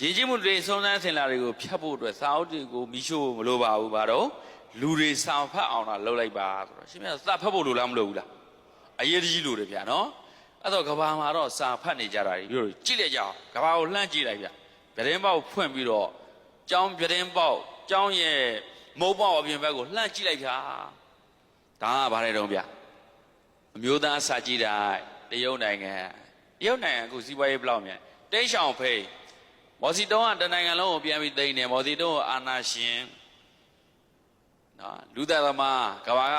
ရည်ကြီးမှုတွေစုံစမ်းစင်လာတွေကိုဖြတ်ဖို့အတွက်စာအုပ်တွေကိုမိရှို့ဖို့မလိုပါဘူးဘာတော့လူတွေစာဖတ်အောင်တော့လုပ်လိုက်ပါဆိုတော့ရှင်မြတ်စာဖတ်ဖို့လိုလားမလိုဘူးလားအရေးတကြီးလိုတယ်ဗျာနော်အဲ့တော့ကဘာမှာတော့စာဖတ်နေကြတာတွေပြောလို့ကြည့်လိုက်ကြအောင်ကဘာကိုလှမ်းကြည့်လိုက်ဗျဗရင်ပေါက်ဖွင့်ပြီးတော့ကျောင်းဗရင်ပေါက်ကျောင်းရဲ့မုံပေါက်အပြင်ဘက်ကိုလှမ်းကြည့်လိုက်ဗျာဒါကဘာလဲတော့ဗျအမျိုးသားစာကြည့်တိုင်းတရုတ်နိုင်ငံတရုတ်နိုင်ငံအခုစီးပွားရေးဘယ်လောက်မြန်တိတ်ဆောင်ဖိတ် မော်စီတုံးကတနိုင်ငံလုံးကိုပြန်ပြီးသိမ်းတယ်မော်စီတုံးကအာနာရှင်နော်လူသက်သမားကဘာက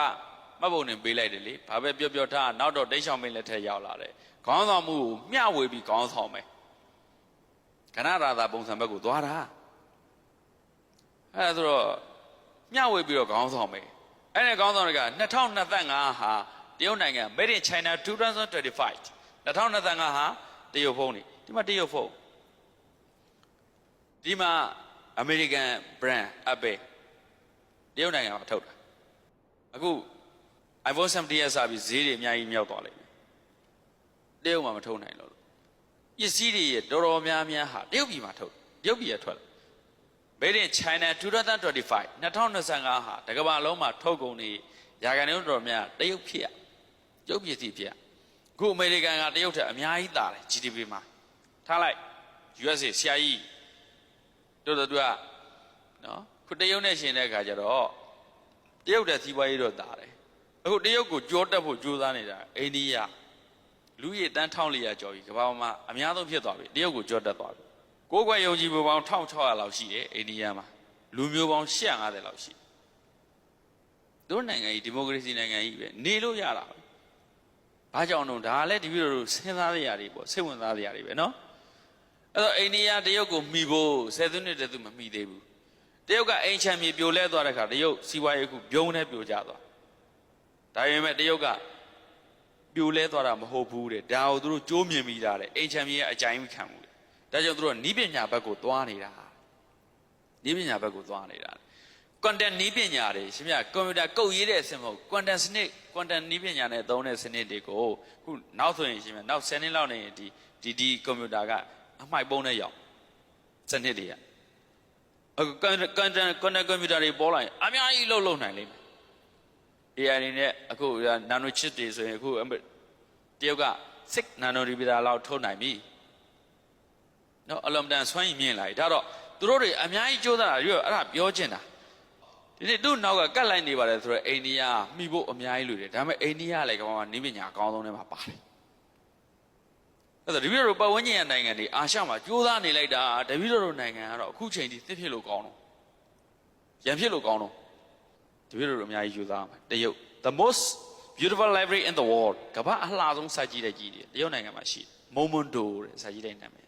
မှတ်ပုံနဲ့ပေးလိုက်တယ်လေဘာပဲပြောပြောထားနောက်တော့တိတ်ဆောင်မင်းလက်ထက်ရောက်လာတယ်ခေါင်းဆောင်မှုကိုမျှဝေပြီးခေါင်းဆောင်မယ်ကဏရာသာပုံစံဘက်ကိုသွားတာအဲဒါဆိုတော့မျှဝေပြီးတော့ခေါင်းဆောင်မယ်အဲ့ဒီခေါင်းဆောင်တွေက2025ဟာတရုတ်နိုင်ငံ Made in China 2025 2025ဟာတရုတ်ဖုန်းနေဒီမှာတရုတ်ဖုန်း ဒီမှာအမေရိကန် brand Apple တရုတ်နိုင်ငံမှာထုတ်တာအခု iPhone 7ရဲ့စပြီးဈေးတွေအများကြီးမြောက်သွားလိမ့်မယ်တရုတ်မှာမထုတ်နိုင်လို့ပစ္စည်းတွေရဲ့တော်တော်များများဟာတရုတ်ပြည်မှာထုတ်တရုတ်ပြည်ရထွက်လာ Made in China 2025 2025ဟာတကမ္ဘာလုံးမှာထုတ်ကုန်တွေရာခိုင်နှုန်းတော်တော်များတရုတ်ဖြစ်ရတရုတ်ပစ္စည်းဖြစ်ရအခုအမေရိကန်ကတရုတ်ထက်အများကြီးတာတယ် GDP မှာထားလိုက် USA ဆရာကြီး တို့တော့သူကနော်ခုတရုတ်နဲ့ရှင်တဲ့အခါကျတော့တရုတ်တဲ့စီးပွားရေးတော့တာတယ်အခုတရုတ်ကိုကြောတက်ဖို့ကြိုးစားနေတာအိန္ဒိယလူရည်တန်း1400ကျော်ပြီကမ္ဘာပေါ်မှာအများဆုံးဖြစ်သွားပြီတရုတ်ကိုကြောတက်သွားပြီကိုယ်ကွယ်ယုံကြည်မှုပေါင်း1600လောက်ရှိတယ်အိန္ဒိယမှာလူမျိုးပေါင်း850လောက်ရှိတယ်တို့နိုင်ငံကြီးဒီမိုကရေစီနိုင်ငံကြီးပဲနေလို့ရတာပဲဘာကြောင့်တော့ဒါလည်းဒီပြည်တို့စဉ်းစားရတွေပေါ့စိတ်ဝင်စားရတွေပဲနော် အဲ့တော့အိန္ဒိယတရုတ်ကိုမှီဖို့ဆယ်စုနှစ်တည်းသူမမှီသေးဘူးတရုတ်ကအိမ်ချမ်းမြေပြိုလဲသွားတဲ့ခါတရုတ်စီးပွားရေးခုပြုံးနေပြိုကျသွားဒါပေမဲ့တရုတ်ကပြိုလဲသွားတာမဟုတ်ဘူးတဲ့ဒါကိုသူတို့ကြိုးမြင်မိတာတဲ့အိမ်ချမ်းမြေရဲ့အကြိုင်ခံမှုတဲ့ဒါကြောင့်သူတို့ကနီးပညာဘက်ကိုသွားနေတာနီးပညာဘက်ကိုသွားနေတာ content နီးပညာတွေရှင်မြတ်ကွန်ပျူတာကုတ်ရေးတဲ့အဆင့်မဟုတ် quantum စနစ် quantum နီးပညာနဲ့သုံးတဲ့စနစ်တွေကိုခုနောက်ဆိုရင်ရှင်မြတ်နောက်10နှစ်လောက်နေရင်ဒီဒီဒီကွန်ပျူတာက အမှိုက်ပုံးနဲ့ရောက်စနစ်တွေကအခု quantum quantum quantum ကွန်ပျူတာတွေပေါ်လာရင်အများကြီးလှုပ်လှုပ်နိုင်လိမ့်မယ် AI တွေနဲ့အခု nano chip တွေဆိုရင်အခုအမေတရုတ်က6 nanometer လောက်ထုတ်နိုင်ပြီနော်အလုံးတန်ဆွမ်းရည်မြင့်လာပြီဒါတော့သူတို့တွေအများကြီးကြိုးစားတာရွေ့အဲ့ဒါပြောချင်တာဒီနေ့သူ့နောက်ကကတ်လိုက်နေပါတယ်ဆိုတော့အိန္ဒိယမှီဖို့အများကြီးလိုတယ်ဒါပေမဲ့အိန္ဒိယလည်းကမ္ဘာမှာနေပညာအကောင်းဆုံးထဲမှာပါတယ် အဲ့ဒါတပည့်တော်ပတ်ဝန်းကျင်ရဲ့နိုင်ငံတွေအာရှမှာကြိုးစားနေလိုက်တာတပည့်တော်နိုင်ငံကတော့အခုချိန်ထိသစ်ဖြစ်လို့ကောင်းတော့ရံဖြစ်လို့ကောင်းတော့တပည့်တော်တို့အများကြီးယူသားမှာတရုတ် the most beautiful library in the world ကမ္ဘာအလှဆုံးစာကြည့်တဲ့ကြီးတယ်တရုတ်နိုင်ငံမှာရှိတယ်မုံမွန်ဒိုတဲ့စာကြည့်တဲ့နာမည်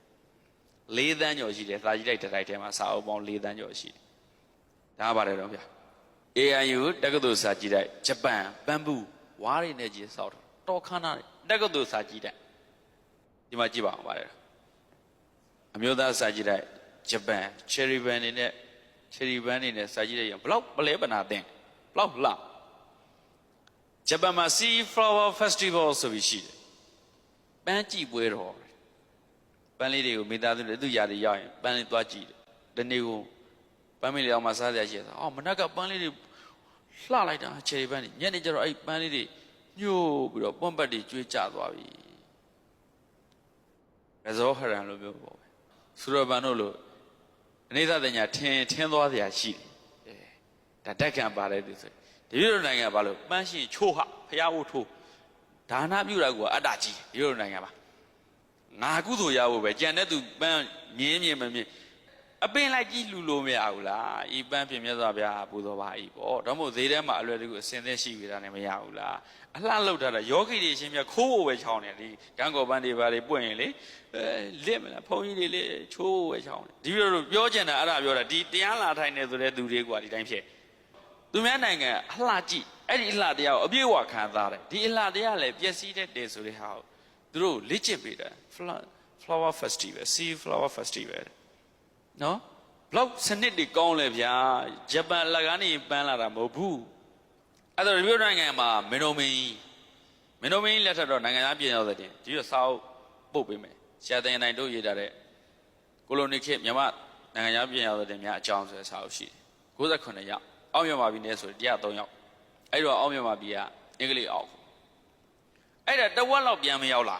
၄သန်းကျော်ရှိတယ်စာကြည့်လိုက်တစ်တိုက်ထဲမှာစာအုပ်ပေါင်း၄သန်းကျော်ရှိတယ်ဒါကပါတယ်တော့ဗျာ AIU တက္ကသိုလ်စာကြည့်တဲ့ဂျပန်ဘမ်ဘူဝါးတွေနဲ့ကြီးစောက်တာတော်ခမ်းနာတက္ကသိုလ်စာကြည့်တဲ့ ဒီမှာကြည့်ပါအောင်ပါတယ်အမျိုးသားစာကြည့်တဲ့ဂျပန် cherry ban နေနဲ့ cherry ban နေနဲ့စာကြည့်တဲ့ရဘလောက်ပလဲပနာတဲ့ဘလောက်လှဂျပန်မှာ Sea Flower Festival ဆိုပြီးရှိတယ်ပန်းကြည့်ပွဲတော်ပန်းလေးတွေကိုမိသားစုတွေသူ့ຢာတွေရောက်ရင်ပန်းလေးသွားကြည့်တယ်ဒီနေ့ကိုပန်းမလေးအောင်မှစားစရာရှိတယ်အော်မနက်ကပန်းလေးတွေလှလိုက်တာခြေပန်းတွေညနေကျတော့အဲ့ပန်းလေးတွေညှို့ပြီးတော့ပွန့်ပတ်တွေကျွေးကျသွားပြီ ရဇောဟရန်လိုမျိုးပေါ့ပဲဆူရဘန်တို့လိုအနေသတင်ညာထင်းထင်းသွားစရာရှိတယ်အဲဒါတက်ခံပါတယ်သူဆိုဒီလိုနိုင်ငံဘာလို့ပန်းရှင်ချိုးဟဖျားဖို့ထိုးဒါနပြုတာကအတ္တကြီးဒီလိုနိုင်ငံပါငါကုသိုလ်ရဖို့ပဲကြံတဲ့သူပန်းမြင်းမြင်မမြင် အပင်လိုက်ကြည့်လူလို့မရဘူးလားဤပန်းပြင်မြတ်စွာဘုရားပူဇော်ပါဤပေါ့ဒါမို့ဈေးထဲမှာအလွယ်တကူအစင်သက်ရှိပြီလားနဲ့မရဘူးလားအလှလောက်ထားတာယောဂီတွေရှင်မြတ်ခိုးဖို့ပဲချောင်းတယ်ဒီကံကောပန်းတွေပါလေပွင့်ရင်လေအဲလစ်မလားဘုန်းကြီးတွေလေချိုးဖို့ပဲချောင်းတယ်ဒီလိုလိုပြောချင်တာအဲ့ဒါပြောတာဒီတရားလာထိုင်နေဆိုတဲ့သူတွေကဒီတိုင်းဖြစ်သူများနိုင်ငံအလှကြည့်အဲ့ဒီအလှတရားကိုအပြည့်အဝခံစားတယ်ဒီအလှတရားလည်းပျက်စီးတတ်တယ်ဆိုတဲ့ဟာကိုသူတို့လေ့ကျင့်ပေးတယ် flower festival sea flower festival နော်ဘလောက်စနစ်တွေကောင်းလဲဗျာဂျပန်လက်ကနေပန်းလာတာမဟုတ်ဘူးအဲ့တော့ဒီလိုနိုင်ငံမှာမင်းတို့မင်းမင်းတို့မင်းလက်ထက်တော့နိုင်ငံသားပြည်ရောက်တဲ့တင်ဒီတော့စာအုပ်ပုတ်ပေးမယ်ဆရာတင်နိုင်တို့ရေးထားတဲ့ကိုကိုလိုနီခေတ်မြန်မာနိုင်ငံသားပြည်ရောက်တဲ့များအကြောင်းဆိုတဲ့စာအုပ်ရှိတယ်69ရောက်အောက်မြန်မာပြည်နဲ့ဆိုရင်103ရောက်အဲ့တော့အောက်မြန်မာပြည်ကအင်္ဂလိပ်အောက်အဲ့ဒါတဝက်လောက်ပြန်မရောက်လာ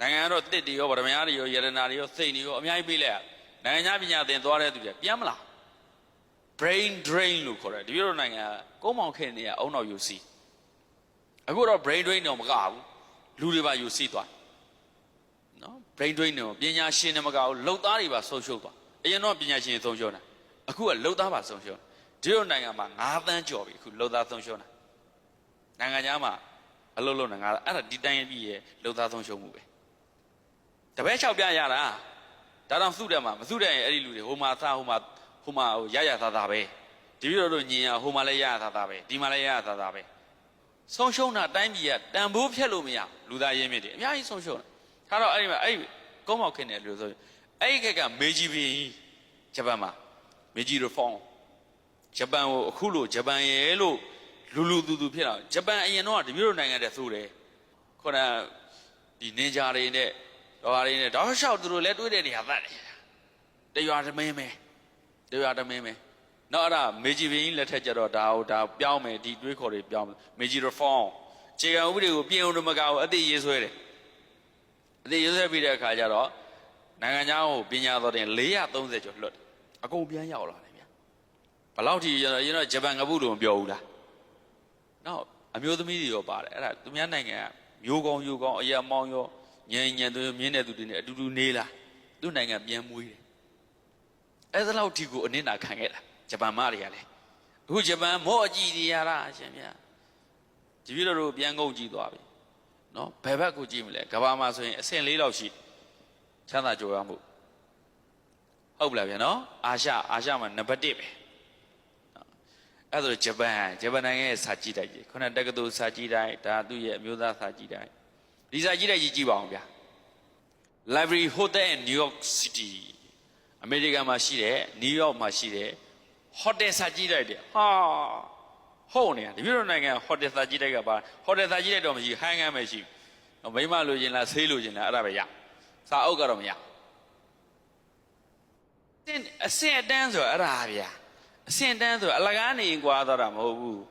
နိုင်ငံတော်တစ်တွေရောဗဒမယာတွေရောယရနာတွေရောစိတ်တွေရောအများကြီးပြေးလိုက်ရ နိုင်ငံသားပညာသင်သွားတဲ့သူတွေပြန်မလာ brain drain လို့ခေါ်တယ်ဒီလိုနိုင်ငံကုန်းမောင်ခေတ်နေရအုံနောက်ယူစီအခုတော့ brain drain တော့မကဘူးလူတွေပါယူစီသွားနော် brain drain တော့ပညာရှင်တွေမကဘူးလုံသားတွေပါဆုံးရှုံးသွားအရင်တော့ပညာရှင်တွေဆုံးရှုံးတာအခုကလုံသားပါဆုံးရှုံးဒီလိုနိုင်ငံမှာ9သန်းကျော်ပြီအခုလုံသားဆုံးရှုံးတာနိုင်ငံခြားမှာအလုပ်လုပ်နေငါအဲ့ဒါဒီတိုင်းပြည်ရဲ့လုံသားဆုံးရှုံးမှုပဲတပည့်လျှောက်ပြရတာ ဒါတော့သုတယ်မှာမသုတယ်ရင်အဲ့ဒီလူတွေဟိုမှာသားဟိုမှာဟိုမှာဟိုရရသားသားပဲဒီလိုတို့ညင်ရဟိုမှာလည်းရရသားသားပဲဒီမှာလည်းရရသားသားပဲဆုံးရှုံးတာတိုင်းပြည်ကတန်ဖိုးဖြတ်လို့မရဘူးလူသားရင်းမြစ်တွေအများကြီးဆုံးရှုံးတယ်ထားတော့အဲ့ဒီမှာအဲ့ဒီကုန်းမောက်ခင်းတယ်လို့ဆိုရင်အဲ့ဒီခက်ကမေဂျီဘီဂျပန်မှာမေဂျီရီဖောင်းဂျပန်ကိုအခုလို့ဂျပန်ရဲ့လို့လူလူသူသူဖြစ်တာဂျပန်အရင်တော့ဒီမျိုးနိုင်ငံတဲ့သို့တယ်ခုနဒီနင်ဂျာတွေနဲ့ တော်ဟာတွေနဲ့တောက်လျှောက်သူတို့လည်းတွေးတဲ့နေရာသတ်တယ်တရွာသမင်းပဲတရွာသမင်းပဲနောက်အဲ့ဒါမေဂျီဘီလက်ထက်ကျတော့ဒါဟိုဒါပြောင်းမယ်ဒီတွေးခေါ်တွေပြောင်းမယ်မေဂျီရီဖောင်းခြေကံဥပဒေကိုပြင်အောင်တော့မကဘူးအသိရေးဆွဲတယ်အသေးရွေးပြီးတဲ့အခါကျတော့နိုင်ငံခြားကိုပညာတော်တင်430ကျော်လွတ်တယ်အကုန်ပြန်ရောက်လာတယ်ဗျဘယ်လောက်ထိကျွန်တော်ရင်တော့ဂျပန်ကပုလို့မပြောဘူးလားနောက်အမျိုးသမီးတွေရောပါတယ်အဲ့ဒါသူများနိုင်ငံကမျိုးကောင်းရိုးကောင်းအရာမောင်းရော ညင်ညင်သူမြင်းတဲ့သူတွေနဲ့အတူတူနေလာသူ့နိုင်ငံပြန်မွေးတယ်အဲ့ဒါလောက်ထိကိုအနစ်နာခံခဲ့တာဂျပန်မတွေကလည်းအခုဂျပန်မော့အကြည့်နေရတာအရှင်ဗျာဒီပြည်တော်တို့ပြန်ကုန်ကြည့်သွားပြီနော်ဘယ်ဘက်ကိုကြည့်မလဲကဘာမှာဆိုရင်အဆင့်၄လောက်ရှိတယ်ချမ်းသာကြိုးရမှုဟုတ်ပြီလားဗျာနော်အာရှအာရှမှာနံပါတ်1ပဲအဲ့ဒါဆိုဂျပန်ဂျပန်နိုင်ငံရဲ့စာကြည့်တိုက်ကြီးခုနတက္ကသိုလ်စာကြည့်တိုက်ဒါသူ့ရဲ့အမျိုးသားစာကြည့်တိုက် ဒီစာကြည့်တိုက်ကြီးကြည့်ပါအောင်ဗျာ Library Hotel in New York City အမေရိကန်မှာရှိတယ်နယူးယောက်မှာရှိတယ် hotel စာကြည့်တိုက်တယ်ဟာဟုတ်နေတယ်ဒီလိုနိုင်ငံ hotel စာကြည့်တိုက်ကပါ hotel စာကြည့်တိုက်တော့မရှိဟိုင်းငန်းပဲရှိဘူးမိမလိုချင်လားဆေးလိုချင်လားအဲ့ဒါပဲရစာအုပ်ကတော့မရတင်အစင်အတန်းဆိုအဲ့ဒါဗျာအစင်တန်းဆိုအလကားနေကွာတော့တာမဟုတ်ဘူး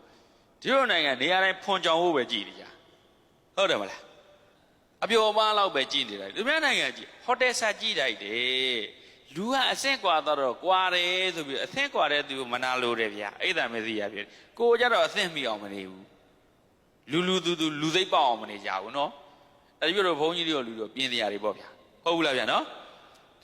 ဒီလိုနိုင်ငံနေရာတိုင်းဖွန်ကြောင်ဖို့ပဲကြည်နေကြဟုတ်တယ်မလား အပျော်ပါလောက်ပဲကြည်နေတယ်လူများနိုင်ငံကြည့်ဟိုတယ်စာကြည့်တိုက်တယ်လူကအဆင့်ကွာတော့ကွာတယ်ဆိုပြီးအဆင့်ကွာတဲ့သူကိုမနာလို့တယ်ဗျာအဲ့ဒါမသိရပြီကိုကြတော့အဆင့်မိအောင်မနေဘူးလူလူသူသူလူစိတ်ပေါအောင်မနေကြဘူးနော်အဲ့ဒီလိုဘုန်းကြီးတွေရောလူတွေပြင်းတရားတွေပေါ့ဗျာဟုတ်ဘူးလားဗျာနော်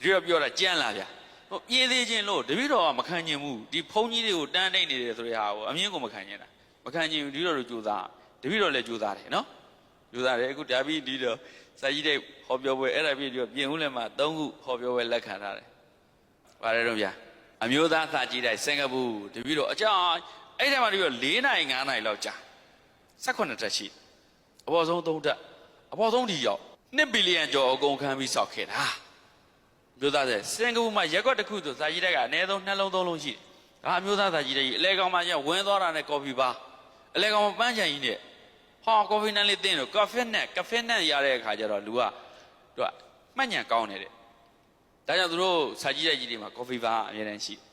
ဒီတော့ပြောတာကြမ်းလာဗျာဟိုပြင်းသေးခြင်းလို့တပည့်တော်ကမခံကျင်ဘူးဒီဘုန်းကြီးတွေကိုတန်းတိတ်နေတယ်ဆိုတဲ့ဟာကိုအမြင်ကိုမခံကျင်တာမခံကျင်ဘူးဒီတော့တို့ကြိုးစားတပည့်တော်လည်းကြိုးစားတယ်နော် ကြိုးစားတယ်အခုဒါပြီးဒီတော့စာကြီးတဲ့ဟောပြောပွဲအဲ့ဒါပြီးဒီတော့ပြင်ဦးလည်းမှ၃ခုဟောပြောပွဲလက်ခံထားတယ်ပါတယ်တော့ဗျာအမျိုးသားစာကြီးတဲ့စင်ကာပူတပည့်တော်အကြောင်းအဲ့ဒီမှာတပည့်တော်၄နိုင်၅နိုင်လောက်ကြာ18တက်ရှိအပေါ်ဆုံး၃တက်အပေါ်ဆုံးဒီရောက်1ဘီလီယံကျော်အကုန်ခံပြီးစောက်ခဲ့တာမျိုးသားတဲ့စင်ကာပူမှာရက်ကွက်တစ်ခုဆိုစာကြီးတဲ့ကအနည်းဆုံးနှလုံးသုံးလုံးရှိတယ်ဒါအမျိုးသားစာကြီးတဲ့ကြီးအလဲကောင်မှကျဝင်သွားတာနဲ့ကော်ဖီပါအလဲကောင်မှပန်းချန်ကြီးနဲ့ ဟောကော်ဖီနဲ့လေးတင်းလို့ကာဖေနဲ့ကာဖေနဲ့ရတဲ့အခါကျတော့လူကသူကမှတ်ညံကောင်းတယ်တဲ့ဒါကြောင့်သူတို့စာကြီးတဲ့ကြီးတွေမှာကော်ဖီပါအများတန်းရှိတယ်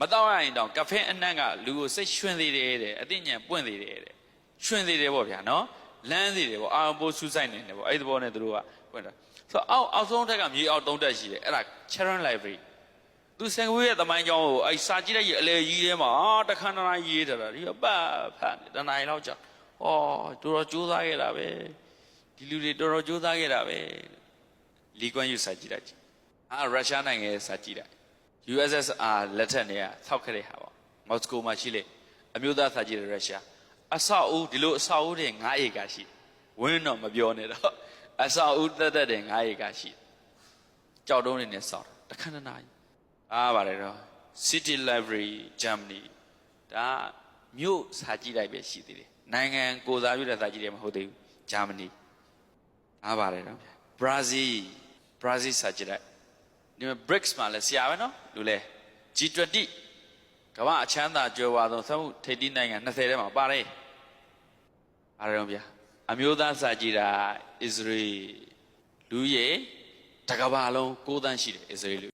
မတော့ရရင်တော့ကာဖေအနှံ့ကလူကိုစိတ်ရွှင်သေးတယ်တဲ့အသိဉာဏ်ပွင့်သေးတယ်တဲ့ရွှင်သေးတယ်ပေါ့ဗျာနော်လမ်းသေးတယ်ပေါ့အာပိုးဆူဆိုင်နေတယ်ပေါ့အဲ့ဒီဘောနဲ့သူတို့ကပွင့်တာဆိုတော့အောက်အောက်ဆုံးထက်ကမြေအောက်သုံးတက်ရှိတယ်အဲ့ဒါ Charon Library သူစင်ကာပူရဲ့သမိုင်းကြောင်းကိုအဲ့စာကြည့်လိုက်ရအလေကြီးထဲမှာအာတခဏတခဏရေးထားတာဒီကပတ်ဖတ်နေတနိုင်လောက်ကြာ ဩတော်တော်ကြိုးစားခဲ့တာပဲဒီလူတွေတော်တော်ကြိုးစားခဲ့တာပဲလီကွမ်ယူစာကြည့်လိုက်အာရုရှားနိုင်ငံရဲ့စာကြည့်လိုက် USSR လက်ထက်နေကဆောက်ခဲ့တဲ့ဟာပေါ့မော်စကိုမှာရှိလေအမျိုးသားစာကြည့်တဲ့ရုရှားအဆောက်အဦဒီလိုအဆောက်အဦတွေ9ဧကရှိတယ်ဝင်းတော့မပြောနဲ့တော့အဆောက်အဦတက်တက်တဲ့9ဧကရှိတယ်ကြောက်တုံးတွေနဲ့ဆောက်တာတခဏနာကြီးအားပါတယ်တော့ City Library Germany ဒါမြို့စာကြည့်လိုက်ပဲရှိသေးတယ် နိုင်ငံကိုစားပြုတဲ့စာကြည့်တယ်မဟုတ်သေးဘူး Germany အားပါတယ်တော့ Brazil Brazil စာကြည့်လိုက်ဒီမှာ BRICS မှာလည်းဆရာပဲနော်လူလဲ G20 ကမ္ဘာအချမ်းသာကြွယ်ဝဆုံးသမှုထိပ်သီးနိုင်ငံ20ထဲမှာပါတယ်အားရအောင်ဗျာအမျိုးသားစာကြည့်တာ Israel လူရေတကဘာလုံး6တန်းရှိတယ်အစ္စရေးလူ